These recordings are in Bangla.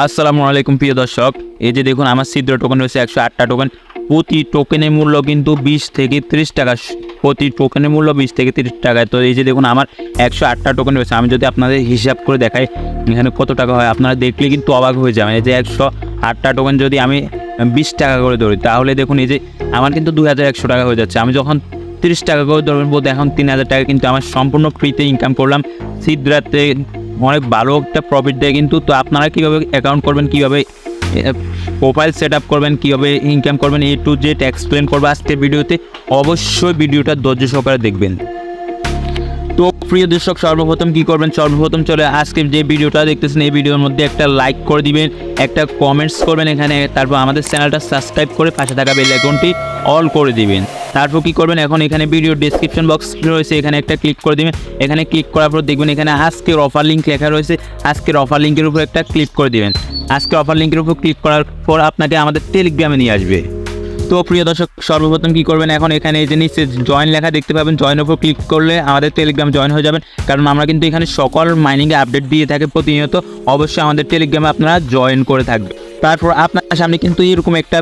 আসসালামু আলাইকুম প্রিয় দর্শক। এই যে দেখুন, আমার ছিদ্র টোকেন রয়েছে একশো আটটা টোকেন প্রতি টোকেনের মূল্য কিন্তু বিশ থেকে ত্রিশ টাকা। প্রতি টোকেনের মূল্য বিশ থেকে তিরিশ টাকা। তো এই যে দেখুন, আমার একশো আটটা টোকেন রয়েছে। আমি যদি আপনাদের হিসাব করে দেখাই, এখানে কত টাকা হয়, আপনারা দেখলে কিন্তু অবাক হয়ে যাবেন। এই যে একশো আটটা টোকেন যদি আমি বিশ টাকা করে ধরি, তাহলে দেখুন, এই যে আমার কিন্তু দু হাজার একশো টাকা হয়ে যাচ্ছে। আমি যখন তিরিশ টাকা করে ধরবেন বলতে এখন তিন হাজার টাকা কিন্তু আমার সম্পূর্ণ ফ্রিতে ইনকাম করলাম। সিদ্রাতে অনেক ভালো একটা প্রফিট দেয়, কিন্তু তো আপনারা কীভাবে অ্যাকাউন্ট করবেন, কীভাবে প্রোফাইল সেট আপ করবেন, কীভাবে ইনকাম করবেন এ টু জেড এক্সপ্লেন করব আজকে ভিডিওতে। অবশ্যই ভিডিওটা ধৈর্য সহকারে দেখবেন। প্রিয় দর্শক, সর্বপ্রথম কি করবেন? সর্বপ্রথম চলে আজকে যে ভিডিওটা দেখতেছেন, এই ভিডিওর মধ্যে একটা লাইক করে দিবেন, একটা কমেন্টস করবেন এখানে, তারপর আমাদের চ্যানেলটা সাবস্ক্রাইব করে পাশে থাকা বেল আইকনটি অল করে দিবেন। তারপর কি করবেন? এখন এখানে ভিডিও ডিসক্রিপশন বক্স রয়েছে, এখানে একটা ক্লিক করে দিবেন। এখানে ক্লিক করার পর দেখবেন এখানে আজকের অফার লিঙ্ক লেখা রয়েছে, আজকের অফার লিঙ্কের উপর একটা ক্লিক করে দিবেন। আজকে অফার লিঙ্কের উপর ক্লিক করার পর আপনাকে আমাদের টেলিগ্রামে নিয়ে আসবে। তো প্রিয় দর্শক, সর্বপ্রথম কী করবেন? এখন এখানে এই নিচে জয়েন লেখা দেখতে পাবেন। জয়েনের উপর ক্লিক করলে আমাদের টেলিগ্রাম জয়েন হয়ে যাবেন। কারণ আমরা কিন্তু এখানে সকল মাইনিংয়ে আপডেট দিয়ে থাকি প্রতিনিয়ত। অবশ্যই আমাদের টেলিগ্রামে আপনারা জয়েন করে থাকবেন। তারপর আপনার সামনে কিন্তু এরকম একটা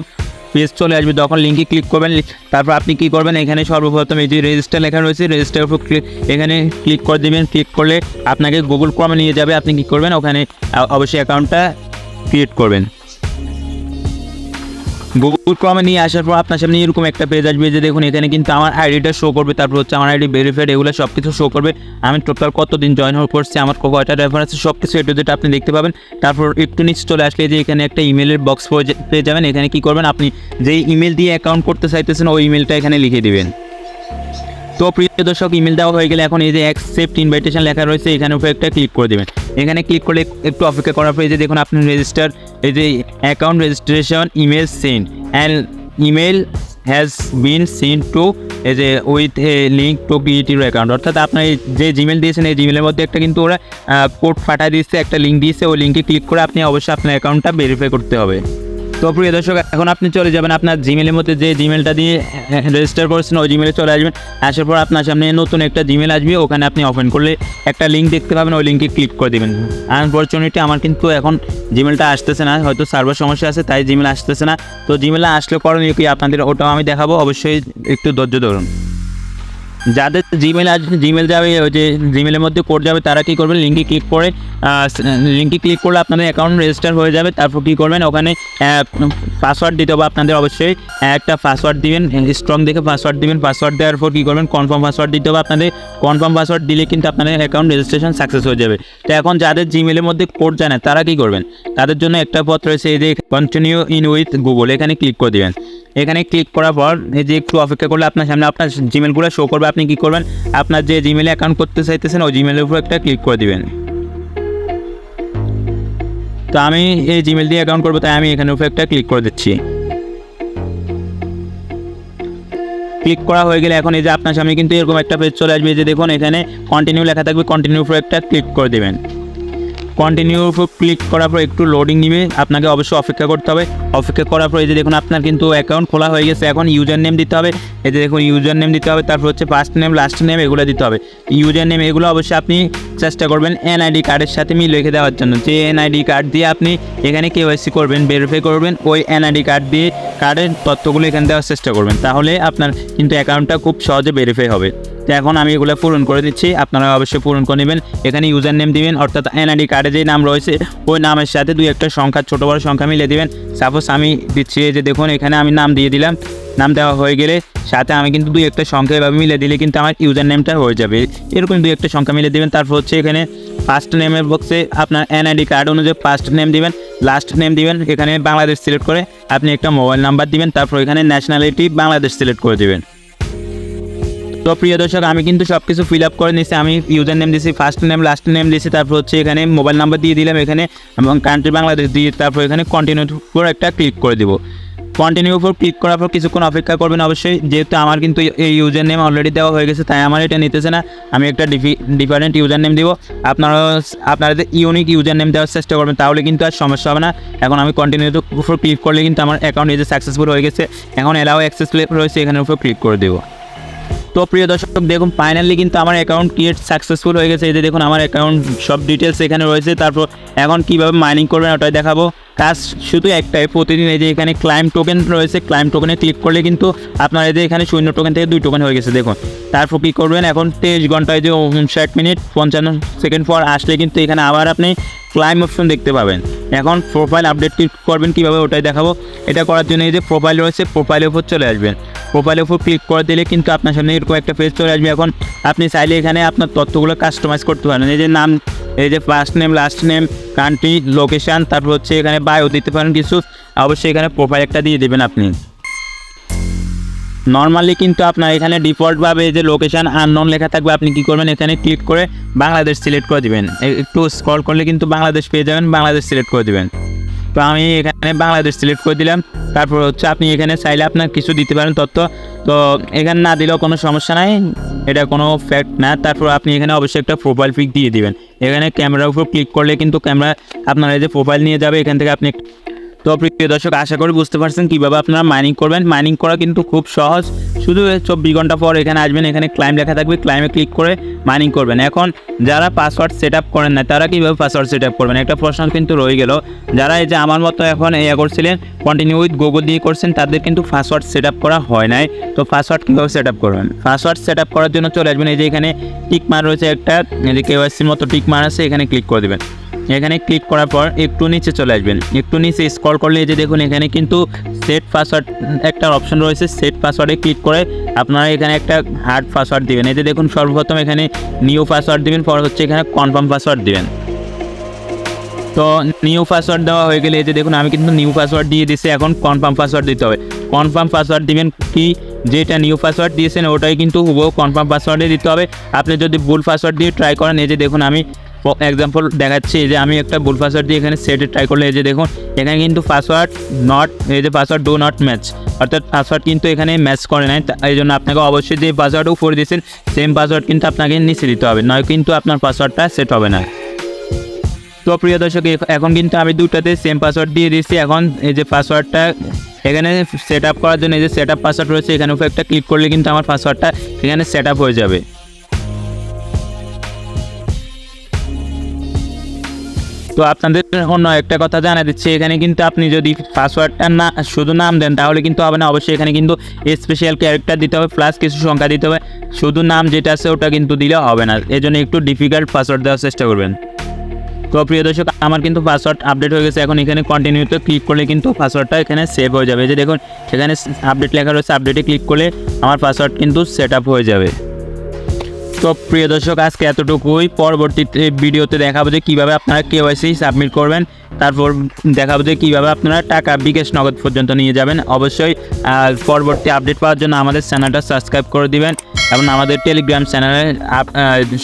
পেজ চলে আসবে। তখন লিঙ্কে ক্লিক করবেন, তারপর আপনি কি করবেন? এখানে সর্বপ্রথম এই যে রেজিস্টার লেখা রয়েছে রেজিস্টার উপর ক্লিক এখানে ক্লিক করে দেবেন। ক্লিক করলে আপনাকে গুগল ক্রমে নিয়ে যাবে। আপনি কি করবেন? ওখানে অবশ্যই অ্যাকাউন্টটা ক্রিয়েট করবেন। গুগল ক্রমে নিয়ে আসার পর আপনার সামনে এরকম একটা পেজ আসবে যে দেখুন, এখানে কিন্তু আমার আইডিটা শো করবে, তারপর হচ্ছে আমার আইডি ভেরিফাইড এগুলো সব কিছু শো করবে। আমি টোটাল কতদিন জয়েন হয়ে করছি আমার কয়টা রেফারেন্স সব কিছু এটা যেটা আপনি দেখতে পাবেন। তারপর একটু নিচে চলে আসলে যে এখানে একটা ইমেলের বক্স পেয়ে যাবেন। এখানে কি করবেন? আপনি যেই ইমেল দিয়ে অ্যাকাউন্ট করতে চাইতেছেন, ওই ইমেলটা এখানে লিখে দিবেন। তো প্রিয় দর্শক ইমেল দেওয়া হয়ে গেলে এখন এই যে অ্যাকসেপ্ট ইনভাইটেশন লেখা রয়েছে, এখানে উপরে একটা ক্লিক করে দেবেন। এখানে ক্লিক করলে একটু অপেক্ষা করার পর যে দেখুন, আপনি রেজিস্টার এই যে account registration email send and email has been send to এই যে with a link to creative account অর্থাৎ আপনার যে জিমেল দিয়েছেন, এই জিমেলের মধ্যে একটা কিন্তু ওরা কোড পাঠিয়ে দিচ্ছে একটা লিঙ্ক দিয়েছে, ওই লিঙ্কে ক্লিক করে আপনি অবশ্যই আপনার অ্যাকাউন্টটা ভেরিফাই করতে হবে। তো প্রিয় দর্শক, এখন আপনি চলে যাবেন আপনার জিমেলের মধ্যে, যে জিমেলটা দিয়ে রেজিস্টার করেছেন, ওই জিমেলে চলে আসবেন। আসার পর আপনার সামনে নতুন একটা জিমেল আসবে, ওখানে আপনি ওপেন করলে একটা লিঙ্ক দেখতে পাবেন, ওই লিঙ্কে ক্লিক করে দেবেন। আনফর্চুনেটলি আমার কিন্তু এখন জিমেলটা আসতেছে না, হয়তো সার্ভার সমস্যা আছে, তাই জিমেল আসতেছে না। তো জিমেলে আসলে করণীয় কি আপনাদের, ওটাও আমি দেখাবো, অবশ্যই একটু ধৈর্য ধরুন। যাদের জিমেল আসবে জিমেল যাবে, ওই যে জিমেলের মধ্যে কোড যাবে, তারা কী করবেন? লিঙ্কে ক্লিক করে লিঙ্কে ক্লিক করলে আপনাদের অ্যাকাউন্ট রেজিস্টার হয়ে যাবে, তারপর কী করবেন? ওখানে পাসওয়ার্ড দিতে হবে আপনাদের অবশ্যই। একটা পাসওয়ার্ড দিবেন স্ট্রং দেখে পাসওয়ার্ড দিবেন। পাসওয়ার্ড দেওয়ার পর কী করবেন? কনফার্ম পাসওয়ার্ড দিতে হবে আপনাদের। কনফার্ম পাসওয়ার্ড দিলে কিন্তু আপনাদের অ্যাকাউন্ট রেজিস্ট্রেশন সাকসেস হয়ে যাবে। তো এখন যাদের জিমেলের মধ্যে কোড জানে, তারা কী করবেন? তাদের জন্য একটা পথ রয়েছে, এই যে কন্টিনিউ ইন উইথ গুগল এখানে ক্লিক করে দেবেন। এখানে ক্লিক করার পর, এই যে একটু অপেক্ষা করলে আপনার সামনে, আপনার জিমেলগুলো শো করবে আপনি কি করবেন? আপনার যে জিমেলে অ্যাকাউন্ট করতে চাইতেছেন, ওই জিমেলের উপর একটা ক্লিক করে দিবেন। তো আমি এই জিমেল দিয়ে অ্যাকাউন্ট করব, তাই আমি এখানে উপর একটা ক্লিক করে দিচ্ছি। ক্লিক করা হয়ে গেলে এখন এই যে আপনার সামনে কিন্তু এরকম একটা পেজ চলে আসবে যে দেখুন, এখানে কন্টিনিউ লেখা থাকবে কন্টিনিউ উপর একটা ক্লিক করে দেবেন। কন্টিনিউ উপর ক্লিক করার পর একটু লোডিং নিবে। আপনাকে অবশ্যই অপেক্ষা করতে হবে। অপেক্ষা করার পর এই যে দেখুন, আপনার কিন্তু অ্যাকাউন্ট খোলা হয়ে গেছে। এখন ইউজার নেম দিতে হবে। যে দেখুন ইউজার নেম দিতে হবে। তারপর হচ্ছে ফার্স্ট নেম লাস্ট নেম এগুলো দিতে হবে। ইউজার নেম এগুলো অবশ্যই আপনি চেষ্টা করবেন এনআইডি কার্ডের সাথে মিল রেখে দেওয়ার জন্য। যে এনআইডি কার্ড দিয়ে আপনি এখানে কেওয়াইসি করবেন ভেরিফাই করবেন, ওই এনআইডি কার্ড দিয়ে কার্ডের তথ্যগুলো এখানে দেওয়ার চেষ্টা করবেন। তাহলে আপনার কিন্তু অ্যাকাউন্টটা খুব সহজে ভেরিফাই হবে। তো এখন আমি এগুলো পূরণ করে দিচ্ছি। আপনারা অবশ্যই পূরণ করে নেবেন। এখানে ইউজার নেম দিবেন, অর্থাৎ এনআইডি কার্ডে যে নাম রয়েছে, ওই নামের সাথে দুই একটা সংখ্যা, ছোটো বড় সংখ্যা মিলে দিবেন। সাপোজ আমি দিচ্ছি যে দেখুন, এখানে আমি নাম দিয়ে দিলাম। নাম দেওয়া হয়ে গেলে সাথে আমি কিন্তু দুই একটা সংখ্যা এভাবে মিলে দিলে কিন্তু আমার ইউজার নেমটা হয়ে যাবে। এরকম দুই একটা সংখ্যা মিলে দেবেন। তারপর হচ্ছে এখানে ফার্স্ট নেমের বক্সে আপনার এনআইডি কার্ড অনুযায়ী ফার্স্ট নেম দিবেন লাস্ট নেম দিবেন। এখানে বাংলাদেশ সিলেক্ট করে আপনি একটা মোবাইল নাম্বার দিবেন। তারপর এখানে ন্যাশনালিটি বাংলাদেশ সিলেক্ট করে দিবেন। তো প্রিয় দর্শক, আমি কিন্তু সব কিছু ফিল আপ করে নিয়েছি। আমি ইউজার নেম দিয়েছি ফার্স্ট নেম লাস্ট নেম দিয়েছি তারপর হচ্ছে এখানে মোবাইল নাম্বার দিয়ে দিলাম এখানে এবং কান্ট্রি বাংলাদেশ দিয়ে তারপর এখানে কন্টিনিউ উপর একটা ক্লিক করে দিব। কন্টিনিউ উপর ক্লিক করার পর কিছুক্ষণ অপেক্ষা করবেন অবশ্যই, যেহেতু আমার কিন্তু এই ইউজার নেম অলরেডি দেওয়া হয়ে গেছে, তাই আমার এটা নিতেছে না। আমি একটা ডিফারেন্ট ইউজার নেম দিব। আপনারা আপনারা ইউনিক ইউজার নেম দেওয়ার চেষ্টা করবেন, তাহলে কিন্তু আর সমস্যা হবে না। এখন আমি কন্টিনিউ উপর ক্লিক করলে কিন্তু আমার অ্যাকাউন্ট এই যে সাকসেসফুল হয়ে গেছে, এখন এলাও অ্যাক্সেস রয়েছে, এখানের উপর ক্লিক করে দেবো। তো প্রিয় দর্শক, দেখুন ফাইনালি কিন্তু আমার অ্যাকাউন্ট ক্রিয়েট সাকসেসফুল হয়ে গেছে। এই যে দেখুন, আমার অ্যাকাউন্ট সব ডিটেলস এখানে রয়েছে। তারপর এখন কীভাবে মাইনিং করবেন ওটাই দেখাবো। কাজ শুধু একটাই প্রতিদিন এই যে এখানে ক্লাইম টোকেন রয়েছে ক্লাইম টোকেনে ক্লিক করলে কিন্তু আপনার এই যে এখানে শূন্য টোকেন থেকে দুই টোকেন হয়ে গেছে, দেখুন। তারপর কী করবেন, এখন তেইশ ঘন্টায় যে ষাট মিনিট পঞ্চান্ন সেকেন্ড পর আসলে কিন্তু এখানে আবার আপনি ক্লাইম অপশন দেখতে পাবেন। এখন প্রোফাইল আপডেট করবেন, কীভাবে ওটাই দেখাবো? এটা করার জন্য এই যে প্রোফাইল রয়েছে প্রোফাইলের উপর চলে আসবেন। প্রোফাইলের উপর ক্লিক করে দিলে কিন্তু আপনার সামনে এরকম একটা পেজ চলে আসবে। এখন আপনি চাইলে এখানে আপনার তথ্যগুলো কাস্টমাইজ করতে পারেন। এই যে নাম এই যে first name last name country location তারপর হচ্ছে এখানে বায়ো দিতে পারেন কিছু। অবশ্যই এখানে প্রোফাইল একটা দিয়ে দেবেন আপনি। নর্মালি কিন্তু আপনার এখানে ডিফল্টভাবে যে লোকেশান আননোন লেখা থাকবে, আপনি কী করবেন? এখানে ক্লিক করে বাংলাদেশ সিলেক্ট করে দেবেন। একটু স্ক্রল করলে কিন্তু বাংলাদেশ পেয়ে যাবেন, বাংলাদেশ সিলেক্ট করে দিবেন। তো আমি এখানে বাংলাদেশ সিলেক্ট করে দিলাম। তারপর হচ্ছে আপনি এখানে চাইলে আপনার কিছু দিতে পারেন তথ্য। তো এখানে না দিলেও কোনো সমস্যা নাই, এটা কোনো ফ্যাক্ট না। তারপর আপনি এখানে অবশ্যই একটা প্রোফাইল পিক দিয়ে দিবেন। এখানে ক্যামেরার উপর ক্লিক করলে কিন্তু ক্যামেরা আপনার এই যে প্রোফাইল নিয়ে যাবে, এখান থেকে আপনি তো প্রিয় দর্শক, আশা করি বুঝতে পারছেন কীভাবে আপনারা মাইনিং করবেন। মাইনিং করা কিন্তু খুব সহজ। শুধু চব্বিশ ঘণ্টা পর এখানে আসবেন, এখানে ক্লাইম লেখা থাকবে ক্লাইমে ক্লিক করে মাইনিং করবেন। এখন যারা পাসওয়ার্ড সেট আপ করেন না, তারা কীভাবে পাসওয়ার্ড সেট আপ করবেন? একটা প্রশ্ন কিন্তু রয়ে গেল। যারা এই যে আমার মতো এখন ইয়ে করছিলেন কন্টিনিউ উইথ গুগল দিয়ে করছেন, তাদের কিন্তু পাসওয়ার্ড সেট আপ করা হয় নাই। তো পাসওয়ার্ড কীভাবে সেট আপ করবেন? পাসওয়ার্ড সেট আপ করার জন্য চলে আসবেন। এই যে এখানে টিক মার রয়েছে একটা কেওয়াইসির মতো টিক মার আছে, এখানে ক্লিক করে দেবেন। এখানে ক্লিক করার পর একটু নিচে চলে আসবেন। একটু নিচে স্ক্রল করলে এই যে দেখুন, এখানে কিন্তু সেট পাসওয়ার্ড একটা অপশন রয়েছে। সেট পাসওয়ার্ডে ক্লিক করে আপনারা এখানে একটা হার্ড পাসওয়ার্ড দেবেন। এই যে দেখুন, সর্বপ্রথম এখানে নিউ পাসওয়ার্ড দেবেন, পর হচ্ছে এখানে কনফার্ম পাসওয়ার্ড দেবেন। তো নিউ পাসওয়ার্ড দেওয়া হয়ে গেলে এই যে দেখুন, আমি কিন্তু নিউ পাসওয়ার্ড দিয়ে দিয়েছি, এখন কনফার্ম পাসওয়ার্ড দিতে হবে। কনফার্ম পাসওয়ার্ড দিবেন কি? যেটা নিউ পাসওয়ার্ড দিয়েছেন, ওটাই কিন্তু হুবহু কনফার্ম পাসওয়ার্ডে দিতে হবে। আপনি যদি ভুল পাসওয়ার্ড দিয়ে ট্রাই করেন, এই যে দেখুন, আমি এক্সাম্পল দেখাচ্ছি এই যে আমি একটা ভুল পাসওয়ার্ড দিয়ে এখানে সেটে ট্রাই করলে এই যে দেখুন, এখানে কিন্তু পাসওয়ার্ড নট এই যে পাসওয়ার্ড ডু নট ম্যাচ অর্থাৎ পাসওয়ার্ড কিন্তু এখানে ম্যাচ করে নাই এই জন্য আপনাকে অবশ্যই যে পাসওয়ার্ড উপরে দিয়েছেন সেম পাসওয়ার্ড কিন্তু আপনাকে নিচে দিতে হবে, নয় কিন্তু আপনার পাসওয়ার্ডটা সেট হবে না। তো প্রিয় দর্শক, এখ- এখন কিন্তু আমি দুটাতে সেম পাসওয়ার্ড দিয়ে দিচ্ছি এখন এই যে পাসওয়ার্ডটা এখানে সেট আপ করার জন্য এই যে সেট আপ পাসওয়ার্ড রয়েছে, এখানে উপর একটা ক্লিক করলে কিন্তু আমার পাসওয়ার্ডটা এখানে সেট আপ হয়ে যাবে। তো আপনাদের অন্য একটা কথা জানা দিচ্ছি, এখানে কিন্তু আপনি যদি পাসওয়ার্ডটা না শুধু নাম দেন, তাহলে কিন্তু হবে না। অবশ্যই এখানে কিন্তু স্পেশাল ক্যারেক্টার দিতে হবে প্লাস কিছু সংখ্যা দিতে হবে। শুধু নাম যেটা আছে, ওটা কিন্তু দিলে হবে না। এই জন্য একটু ডিফিকাল্ট পাসওয়ার্ড দেওয়ার চেষ্টা করবেন। তো প্রিয় দর্শক, আমার কিন্তু পাসওয়ার্ড আপডেট হয়ে গেছে। এখন এখানে কন্টিনিউতে ক্লিক করলে কিন্তু পাসওয়ার্ডটা এখানে সেভ হয়ে যাবে। যে দেখুন, এখানে আপডেট লেখা রয়েছে। আপডেটে ক্লিক করলে আমার পাসওয়ার্ড কিন্তু সেট আপ হয়ে যাবে। তো প্রিয় দর্শক, আজকে এতটুকুই। পরবর্তীতে ভিডিওতে দেখাবো যে কীভাবে আপনারা কেওয়াইসি সাবমিট করবেন। তারপর দেখাবো যে কীভাবে আপনারা টাকা বিকাশ নগদ পর্যন্ত নিয়ে যাবেন। অবশ্যই পরবর্তী আপডেট পাওয়ার জন্য আমাদের চ্যানেলটা সাবস্ক্রাইব করে দিবেন এবং আমাদের টেলিগ্রাম চ্যানেলে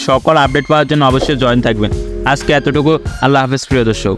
সকল আপডেট পাওয়ার জন্য অবশ্যই জয়েন থাকবেন। আজকে এতটুকু। আল্লাহ হাফেজ প্রিয় দর্শক।